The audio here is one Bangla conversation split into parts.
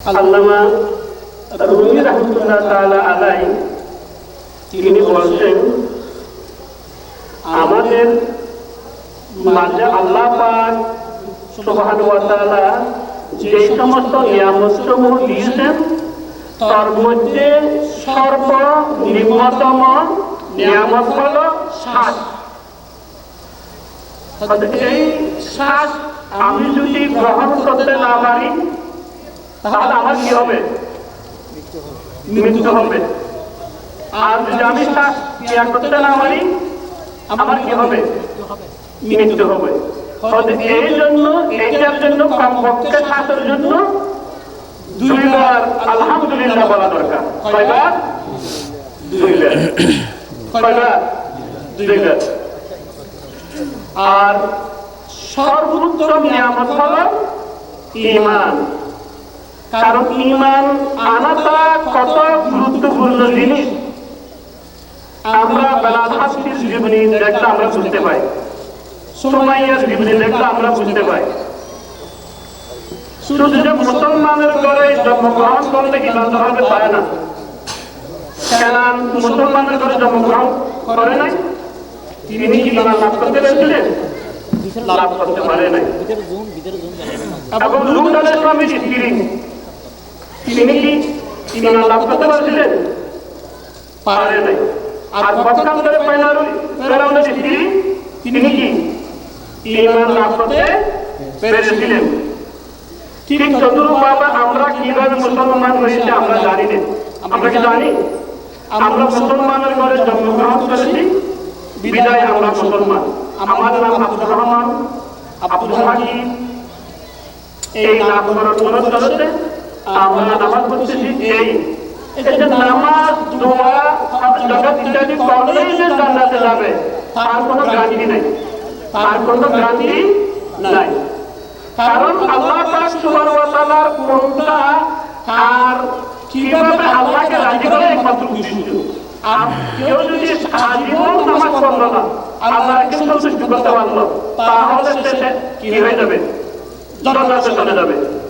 আল্লামা তিনি বলছেন, আমাদের মাঝে আল্লাহ যে সমস্ত নিয়ামত দিয়েছেন, তার মধ্যে সর্বনিম্নতম নিয়ামত হল শ্বাস এই শ্বাস আমি যদি গ্রহণ করতে না পারি তাহলে আমার কি হবে? মৃত্যু হবে। আর যদি আমি করতে না পারি, আমার কি হবে? মৃত্যু হবে। এই জন্য এইটার জন্য, কমপক্ষে জন্য দুইবার আলহামদুলিল্লাহ বলা দরকার। কয়বার? আর সর্বোত্তম নিয়ামত হল ইমান কারণ ইমান আনাটা কত গুরুত্বপূর্ণ জিনিস। আমরা বেলাধাসির জীবনী দেখলে আমরা বুঝতে পাই সুমাইয়ার জীবনী দেখলে আমরা বুঝতে পাই মুসলমানের ঘরে জন্মগ্রহণ করলে কি বান্ধব হবে পারে না। কেনান মুসলমানের ঘরে জন্মগ্রহণ করে নাই। তিনি কি লাভ করতে পেরেছিলেন? লাভ করতে পারে নাই। এবং লুট সালামের স্ত্রী তিনি কি? ইমান লাভ করতে পারছিলেন পারে নাই। আর পক্ষান্তরে পেলারুই পেলারুই স্ত্রী তিনি? কি? ইমান লাভ করতে পেরেছিলেন। ঠিক তদুরূপভাবে আমরা কীভাবে মুসলমান হয়েছে আমরা জানি না। আমরা কি জানি? আমরা মুসলমানের ঘরে জন্মগ্রহণ করেছি। বিদায় আমরা মুসলমান। আমার নাম আব্দুর রহমান। আব্দুল হাকিম। এই নাম করার অনুসরণে আমরা নামাজ এটা নামাজ দোয়া জগৎ ইত্যাদি করলেই যে জান্নাতে যাবে। তার কোনো গ্যারান্টি নেই। তার কোনো গ্যারান্টি নাই। কারণ আল্লাহ পাক সুবহানাহু ওয়া তাআলার কোনটা আর কীভাবে আল্লাহকে রাজি করে একমাত্র উদ্দেশ্য। আর কেউ যদি আজীবন নামাজ পড়ল না আল্লাহকে সন্তুষ্ট করতে পারল তাহলে সে কি হয়ে যাবে? জান্নাতে চলে যাবে।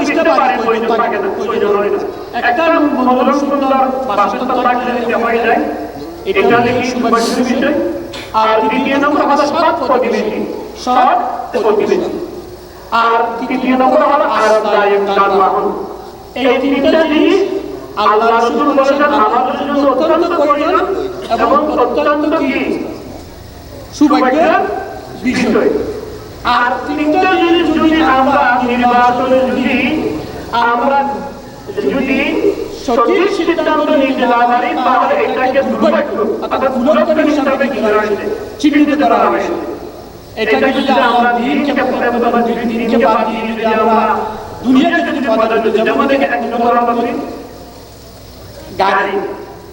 বিশটা একটা মনোরম সুন্দর যায় এটা বিষয় আর দ্বিতীয় নম্বর হলো সৎ প্রতিবেশী। সৎ প্রতিবেশী। আর তৃতীয় নম্বর হলো আরামদায়ক যানবাহন। এই তিনটা জিনিস আল্লাহ রাসূল বলেছেন আমাদের জন্য অত্যন্ত প্রয়োজন এবং অত্যন্ত কি? সৌভাগ্যের বিষয়। আর তিনটা জিনিস যদি আমরা নির্বাচনে যদি আমরা যদি সঠিক সিদ্ধান্ত নিতে না পারি তাহলে এটাকে দুর্ভাগ্য অর্থাৎ দুর্ভাগ্য হিসাবে কি করা হয়েছে? চিহ্নিত করা হয়েছে। এটাকে যদি আমরা দিনকে পরিবর্তন বা যদি দিনকে বাদ দিয়ে যদি আমরা দুনিয়াকে যদি প্রাধান্য যেমন দেখে এক নম্বর আমরা গাড়ি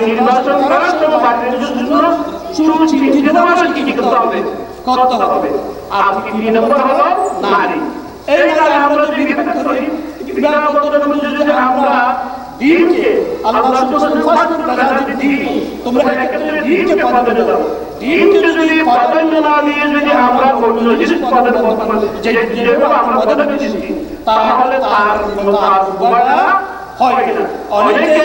নির্বাচন করার সময় বাড়ির জন্য সুচিন্তিত ভাবে কি কি করতে হবে। করতে হবে। আর তিন নম্বর হলো নারী এই নারী আমরা যদি বিবেচনা করি বিবাহ বন্ধনের যদি আমরা দিনকে আল্লাহ সুবহানাহু দিন তোমরা এক্ষেত্রে দিনকে প্রাধান্য দাও। দিনকে যদি প্রাধান্য না দিয়ে যদি আমরা অন্য জিনিস প্রাধান্য যে যেভাবে আমরা প্রাধান্য দিচ্ছি তাহলে তার তার হয় কিনা অনেকে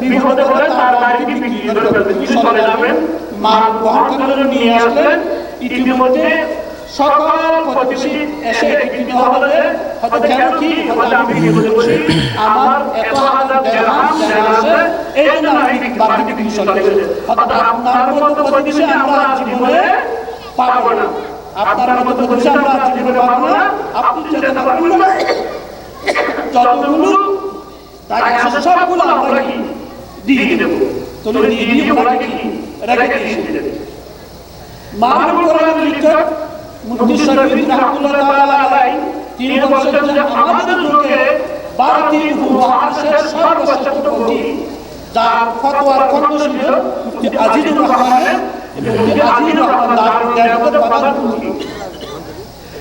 বিপদে পড়ে তার বাড়িতে বিক্রি করে ফেলবেন তিনি চলে যাবেন। মা বহন করে নিয়ে আসলেন। ইতিমধ্যে সকল প্রতিবেশী এসে কেন কি? আমি আমার এত হাজার আছে, এই জন্য আমি বিক্রি চলে গেছে। আপনার মতো প্রতিবেশী আমরা জীবনে পাবো না। আপনার মতো প্রতিবেশী আমরা জীবনে পাবো না। আপনি যতগুলো আসলে সবগুলো আমরা কি দিয়ে দেবো। তো দিয়ে দিয়ে ওনাকে কি রেখে দিয়ে দেবো। মাহবুব কোরআনের লিখক মুফতি শরীফ রাহমাতুল্লাহ তাআলা আলাইহি তিনি বলেছেন যে আমাদের যুগে ভারতীয় উপমহাদেশের সর্বশ্রেষ্ঠ মুফতি যার ফতোয়ার খন্ড ছিল? মুফতি আজিজুর রহমানের এবং মুফতি আজিজুর রহমান দারুল দেওবন্দের প্রধান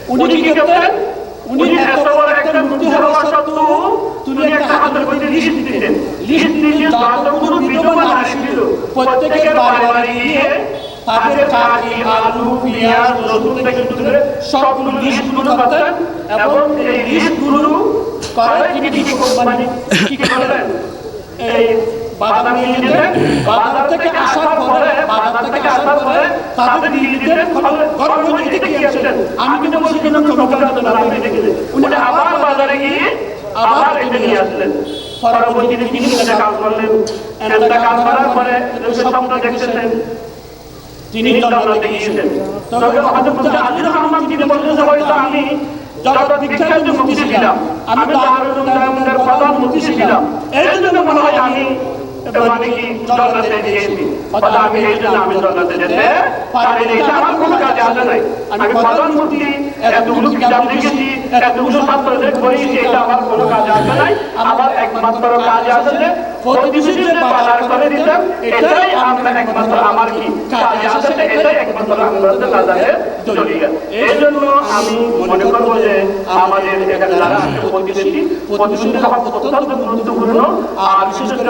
উনি কি করতেন উনি এত বড় একটা মুফতি হওয়া সত্ত্বেও তিনি একটা হাতের মধ্যে লিস্ট দিতেন। লিস্ট দিয়ে যতগুলো বিধবা নারী প্রত্যেকের বাড়ি বাড়ি গিয়ে তাদের কাকি, আলু, পেঁয়াজ, রসুন থেকে শুরু করে সবগুলো লিস্টগুলো করতেন এবং এই লিস্টগুলো করে তিনি কি মানে কি করলেন এই বাজার নিয়ে যেতেন বাজার থেকে আসার পরে বাজার থেকে আসার পরে তাদের দিতেন ঘরের মধ্যে কি আছে আমি কিন্তু বলছি কেন চমৎকার উনি আবার বাজারে গিয়ে আবার এটা নিয়ে আসলেন। পরবর্তীতে তিনি কাজ করলেন। এটা কাজ করার পরে স্বপ্ন দেখতেছেন। তিনি জগতে গিয়েছেন। তবে হযরত আজিজ রহমান তিনি বললেন যে হয়তো আমি জগৎ বিখ্যাত মুক্তি ছিলাম। আমি দারুল উলুমের প্রধান মুক্তি ছিলাম। এই জন্য মনে হয় আমি আমি আমাদের মনে যে আমাদের এখানে যারা প্রতিবেশী অত্যন্ত গুরুত্বপূর্ণ আর বিশেষ করে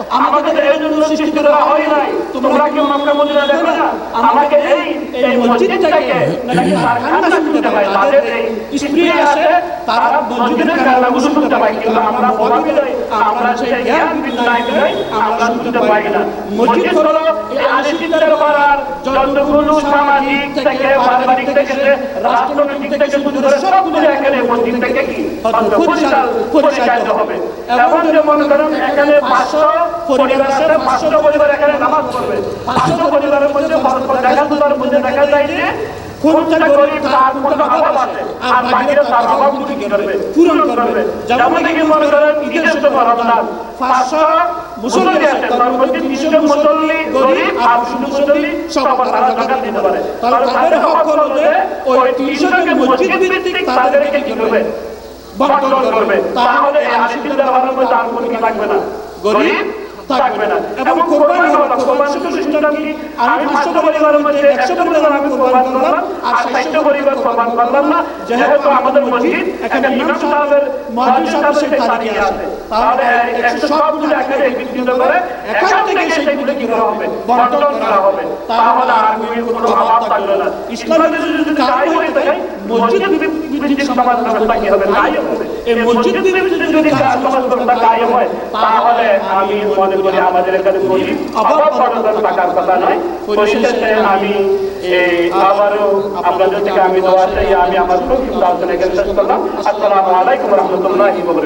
আমাকে এই জন্য সৃষ্টি করা হয় নাই। তোমরা কি মক্কা মদিনা দেখো না? আমাকে এই এই মসজিদ নাকি কান্না শুনতে পাই তাদের এই স্ত্রী আছে তারা মসজিদের কান্নাগুলো শুনতে পাই কিন্তু আমরা বলা বিদায় আমরা সেই জ্ঞান বিদায় বিদায় আমরা শুনতে পাই না। মসজিদ হলো এই আশিকের পাড়ার যতগুলো সামাজিক থেকে পারিবারিক থেকে রাষ্ট্রনৈতিক থেকে শুরু করে সবগুলো এখানে মসজিদ থেকে কি পরিচালিত হবে। এমন মনে করেন এখানে পাঁচশো পরিবার আছে পাঁচশো পরিবার এখানে নামাজ পড়বে। পাঁচশো পরিবারের মধ্যে দেখা তোলার মধ্যে দেখা যায় যে কোনটা গরিব তার কোনটা অভাব আছে। আর বাকিরা তার অভাবগুলো কি করবে? পূরণ করবে। যেমন থেকে মনে করেন ঈদের সময় রমজান পাঁচশো মুসল্লি আছে। তার মধ্যে তিনশো মুসল্লি গরিব আর শুধু মুসল্লি সব তারা জাকাত দিতে পারে। তাহলে তাদের হক হলো ওই তিনশো জন মসজিদ ভিত্তিক তাদেরকে কি করবে? বন্টন করবে। তাহলে আশি দিনের ভালোর মধ্যে আর কোনো কি থাকবে না। গরিব থাকবে না। এবং কোরবানি হবে কোরবানি সিস্টেম কি আমি পাঁচশো পরিবারের মধ্যে একশো পরিবার আমি কোরবান করলাম আর ষাটশো পরিবার কোরবান করলাম না যেহেতু আমাদের মসজিদ এখানে ইমাম সাহেবের আছে। তাহলে একশো সবগুলো এখানে বিকৃত করে এখান থেকে সেইগুলো কি হবে বন্টন করা হবে। তাহলে আর কোনো অভাব থাকবে না। ইসলামের যদি কাজ মসজিদ ভিত্তিক সমাজ ব্যবস্থা কি হবে? কায়েম হবে। এই মসজিদ ভিত্তিক যদি সমাজ ব্যবস্থা কায়েম হয় তাহলে আমি মনে করি আমাদের এখানে কথা নয় পরিশেষে আমি আবারও আপনাদের থেকে আমি দোয়া চাই আমি আমার খুব আলোচনা এখানে শেষ করলাম আসসালামু আলাইকুম রহমতুল্লাহি ওয়া বারাকাতুহু